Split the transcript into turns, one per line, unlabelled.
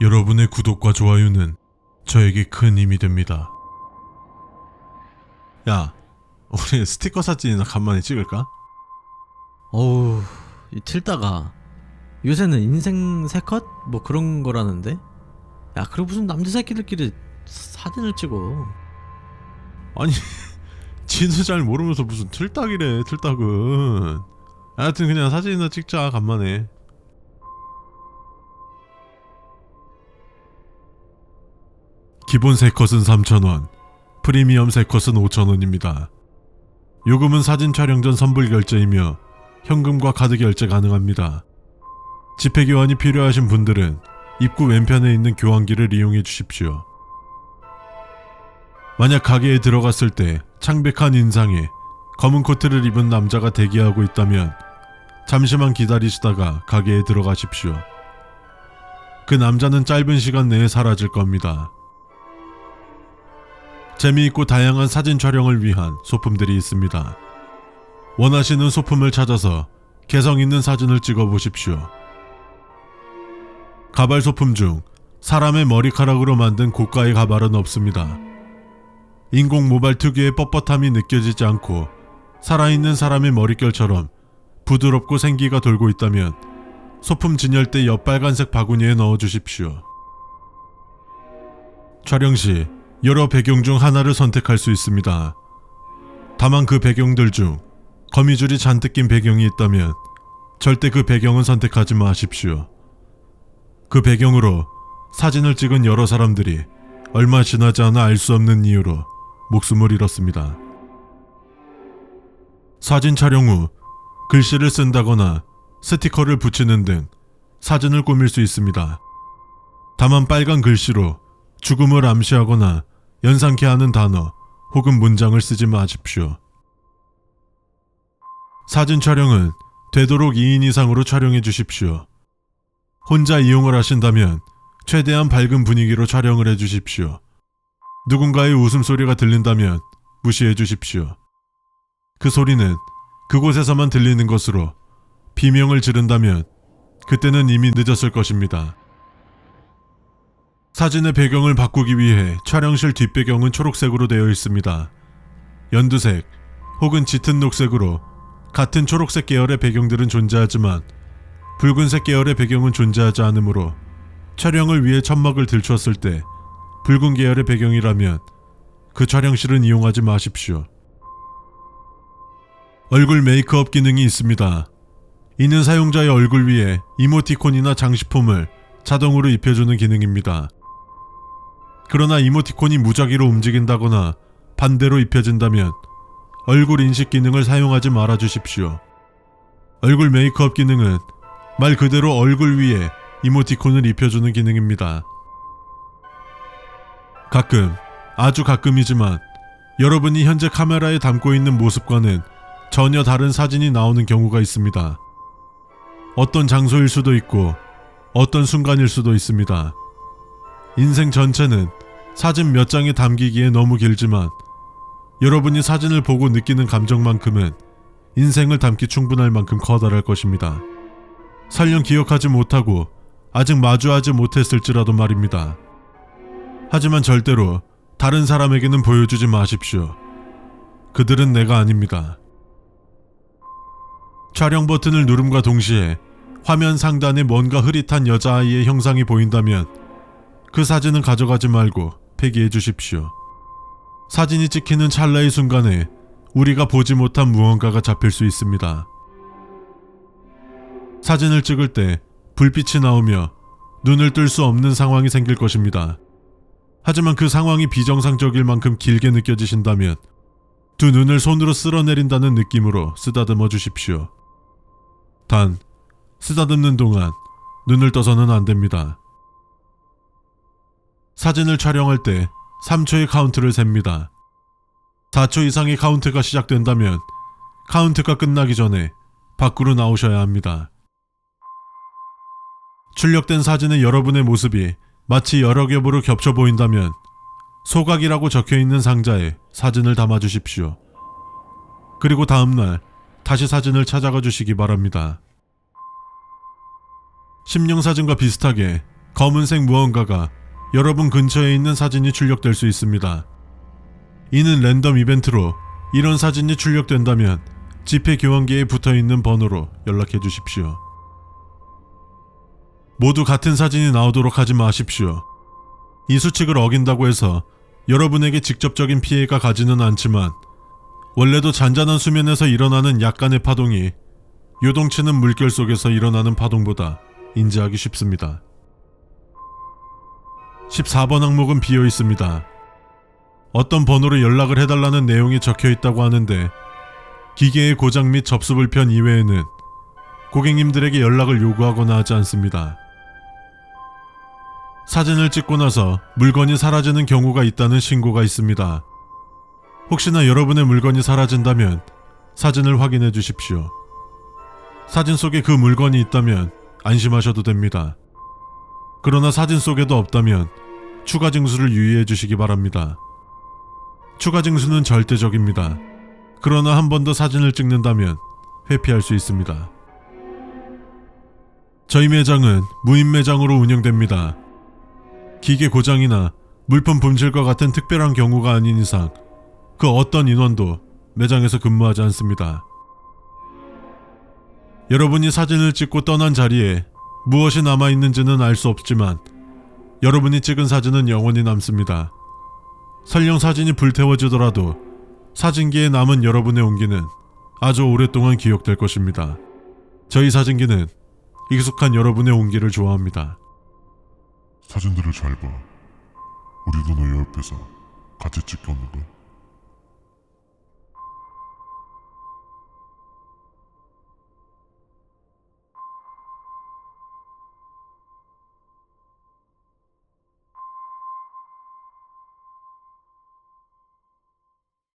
여러분의 구독과 좋아요는 저에게 큰 힘이 됩니다. 야, 우리 스티커 사진이나 간만에 찍을까?
어우 이 틀다가 요새는 인생 세컷 뭐 그런 거라는데 야 그리고 무슨 남자 새끼들끼리 사진을 찍어
아니, 지도 잘 모르면서 무슨 틀딱이래, 틀딱은. 하여튼 그냥 사진이나 찍자, 간만에. 기본 세컷은 3,000원, 프리미엄 세컷은 5,000원입니다. 요금은 사진 촬영 전 선불 결제이며 현금과 카드 결제 가능합니다. 집회 교환이 필요하신 분들은 입구 왼편에 있는 교환기를 이용해 주십시오. 만약 가게에 들어갔을 때 창백한 인상에 검은 코트를 입은 남자가 대기하고 있다면 잠시만 기다리시다가 가게에 들어가십시오. 그 남자는 짧은 시간 내에 사라질 겁니다. 재미있고 다양한 사진 촬영을 위한 소품들이 있습니다. 원하시는 소품을 찾아서 개성 있는 사진을 찍어 보십시오. 가발 소품 중 사람의 머리카락으로 만든 고가의 가발은 없습니다. 인공 모발 특유의 뻣뻣함이 느껴지지 않고 살아있는 사람의 머릿결처럼 부드럽고 생기가 돌고 있다면 소품 진열대 옆 빨간색 바구니에 넣어 주십시오. 촬영 시 여러 배경 중 하나를 선택할 수 있습니다. 다만 그 배경들 중 거미줄이 잔뜩 낀 배경이 있다면 절대 그 배경은 선택하지 마십시오. 그 배경으로 사진을 찍은 여러 사람들이 얼마 지나지 않아 알 수 없는 이유로 목숨을 잃었습니다. 사진 촬영 후 글씨를 쓴다거나 스티커를 붙이는 등 사진을 꾸밀 수 있습니다. 다만 빨간 글씨로 죽음을 암시하거나 연상케 하는 단어 혹은 문장을 쓰지 마십시오. 사진 촬영은 되도록 2인 이상으로 촬영해 주십시오. 혼자 이용을 하신다면 최대한 밝은 분위기로 촬영을 해 주십시오. 누군가의 웃음소리가 들린다면 무시해 주십시오. 그 소리는 그곳에서만 들리는 것으로 비명을 지른다면 그때는 이미 늦었을 것입니다. 사진의 배경을 바꾸기 위해 촬영실 뒷배경은 초록색으로 되어 있습니다. 연두색 혹은 짙은 녹색으로 같은 초록색 계열의 배경들은 존재하지만 붉은색 계열의 배경은 존재하지 않으므로 촬영을 위해 천막을 들추었을 때 붉은 계열의 배경이라면 그 촬영실은 이용하지 마십시오. 얼굴 메이크업 기능이 있습니다. 이는 사용자의 얼굴 위에 이모티콘이나 장식품을 자동으로 입혀주는 기능입니다. 그러나 이모티콘이 무작위로 움직인다거나 반대로 입혀진다면 얼굴 인식 기능을 사용하지 말아 주십시오. 얼굴 메이크업 기능은 말 그대로 얼굴 위에 이모티콘을 입혀주는 기능입니다. 가끔, 아주 가끔이지만 여러분이 현재 카메라에 담고 있는 모습과는 전혀 다른 사진이 나오는 경우가 있습니다. 어떤 장소일 수도 있고 어떤 순간일 수도 있습니다. 인생 전체는 사진 몇 장에 담기기에 너무 길지만 여러분이 사진을 보고 느끼는 감정만큼은 인생을 담기 충분할 만큼 커다랄 것입니다. 설령 기억하지 못하고 아직 마주하지 못했을지라도 말입니다. 하지만 절대로 다른 사람에게는 보여주지 마십시오. 그들은 내가 아닙니다. 촬영 버튼을 누름과 동시에 화면 상단에 뭔가 흐릿한 여자아이의 형상이 보인다면 그 사진은 가져가지 말고 폐기해 주십시오. 사진이 찍히는 찰나의 순간에 우리가 보지 못한 무언가가 잡힐 수 있습니다. 사진을 찍을 때 불빛이 나오며 눈을 뜰 수 없는 상황이 생길 것입니다. 하지만 그 상황이 비정상적일 만큼 길게 느껴지신다면 두 눈을 손으로 쓸어내린다는 느낌으로 쓰다듬어 주십시오. 단, 쓰다듬는 동안 눈을 떠서는 안 됩니다. 사진을 촬영할 때 3초의 카운트를 셉니다. 4초 이상의 카운트가 시작된다면 카운트가 끝나기 전에 밖으로 나오셔야 합니다. 출력된 사진의 여러분의 모습이 마치 여러 겹으로 겹쳐 보인다면 소각이라고 적혀 있는 상자에 사진을 담아 주십시오. 그리고 다음날 다시 사진을 찾아가 주시기 바랍니다. 심령 사진과 비슷하게 검은색 무언가가 여러분 근처에 있는 사진이 출력될 수 있습니다. 이는 랜덤 이벤트로 이런 사진이 출력된다면 지폐 교환기에 붙어 있는 번호로 연락해 주십시오. 모두 같은 사진이 나오도록 하지 마십시오. 이 수칙을 어긴다고 해서 여러분에게 직접적인 피해가 가지는 않지만 원래도 잔잔한 수면에서 일어나는 약간의 파동이 요동치는 물결 속에서 일어나는 파동보다 인지하기 쉽습니다. 14번 항목은 비어 있습니다. 어떤 번호로 연락을 해달라는 내용이 적혀 있다고 하는데 기계의 고장 및 접수 불편 이외에는 고객님들에게 연락을 요구하거나 하지 않습니다. 사진을 찍고 나서 물건이 사라지는 경우가 있다는 신고가 있습니다. 혹시나 여러분의 물건이 사라진다면 사진을 확인해 주십시오. 사진 속에 그 물건이 있다면 안심하셔도 됩니다. 그러나 사진 속에도 없다면 추가 징수를 유의해 주시기 바랍니다. 추가 징수는 절대적입니다. 그러나 한 번 더 사진을 찍는다면 회피할 수 있습니다. 저희 매장은 무인 매장으로 운영됩니다. 기계 고장이나 물품 분실과 같은 특별한 경우가 아닌 이상 그 어떤 인원도 매장에서 근무하지 않습니다. 여러분이 사진을 찍고 떠난 자리에 무엇이 남아있는지는 알 수 없지만 여러분이 찍은 사진은 영원히 남습니다. 설령 사진이 불태워지더라도 사진기에 남은 여러분의 온기는 아주 오랫동안 기억될 것입니다. 저희 사진기는 익숙한 여러분의 온기를 좋아합니다.
사진들을 잘 봐. 우리도 너 옆에서 같이 찍혔는걸.